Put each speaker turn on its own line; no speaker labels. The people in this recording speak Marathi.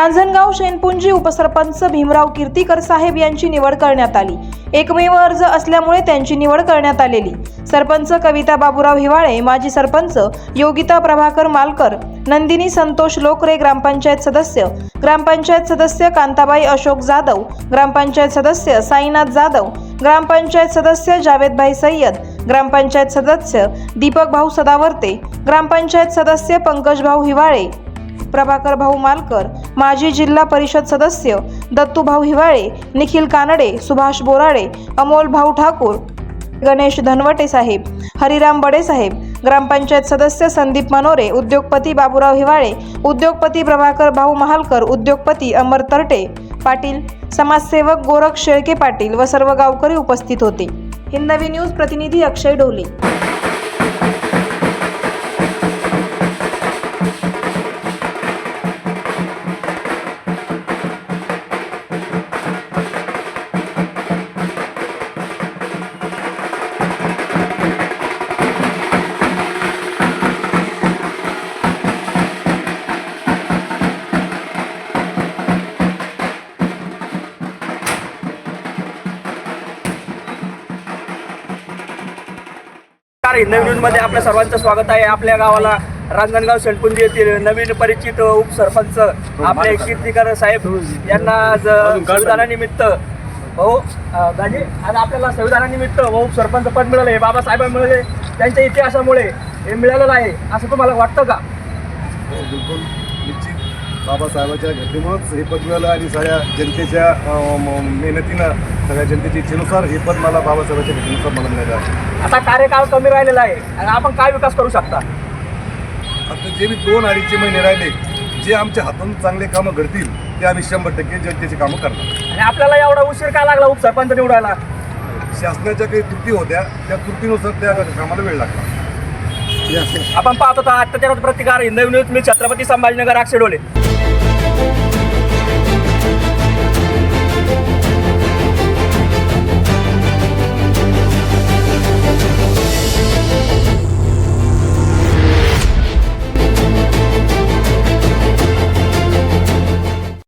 रांजणगाव शेनपुंजी उपसरपंच भीमराव कीर्तीकर साहेब यांची निवड करण्यात आली. एकमेव अर्ज असल्यामुळे त्यांची निवड करण्यात आलेली. सरपंच कविता बाबूराव हिवाळे माजी सरपंच योगिता प्रभाकर मालकर नंदिनी संतोष लोकरे ग्रामपंचायत सदस्य ग्रामपंचायत सदस्य कांताबाई अशोक जाधव ग्रामपंचायत सदस्य साईनाथ जाधव ग्रामपंचायत सदस्य जावेदभाई सय्यद ग्रामपंचायत सदस्य दीपक भाऊ सदावर्ते ग्रामपंचायत सदस्य पंकज भाऊ हिवाळे प्रभाकर भाऊ मालकर माजी जिल्हा परिषद सदस्य दत्तूभाऊ हिवाळे निखिल कानडे सुभाष बोराडे अमोल भाऊ ठाकूर गणेश धनवटे साहेब हरिराम बडे साहेब ग्रामपंचायत सदस्य संदीप मनोरे उद्योगपती बाबूराव हिवाळे उद्योगपती प्रभाकर भाऊ महालकर उद्योगपती अमर तरटे पाटील समाजसेवक गोरख शेळके पाटील व सर्व गावकरी उपस्थित होते. हिंदवी न्यूज प्रतिनिधी अक्षय ढोले
नमस्कार. हिंदवी न्यूजमध्ये आपल्या सर्वांचं स्वागत आहे. आपल्या गावाला रांजणगाव शेलपुंजी येथील नवीन परिचित उपसरपंच आपले कीर्तिकर साहेब यांना आज संविधानानिमित्त भाऊ अं, गाजी आज आपल्याला संविधानानिमित्त भाऊ सरपंच पद मिळालं. आहे बाबासाहेब मिळाले. त्यांच्या इतिहासामुळे हे मिळालेलं आहे. असं तुम्हाला वाटतं का?
हो, बिलकुल. निश्चित. बाबासाहेबांच्या घटनेमुळंच हे पद मिळालं आणि सगळ्या जनतेच्या मेहनतीनं सगळ्या जनतेच्या इच्छेनुसार हे पद मला बाबासाहेबांच्या घटनेनुसार मला मिळालं. आहे
आता कार्यकाळ कमी राहिलेला आहे आणि आपण काय विकास करू शकता?
आता जे मी दोन अडीचशे महिने राहिले जे आमच्या हातून चांगले कामं घडतील ते आम्ही शंभर टक्के जनतेची कामं करणार.
आणि आपल्याला एवढा उशीर का लागला उपसरपंच निवडायला?
शासनाच्या काही त्रुटी होत्या त्या त्रुटीनुसार त्या कामाला वेळ लागला.
आपण पाहत होता अत्याचाराचा प्रतिकार हिंदवी न्यूज मी छत्रपती संभाजीनगर अक्षय डोले. Thank you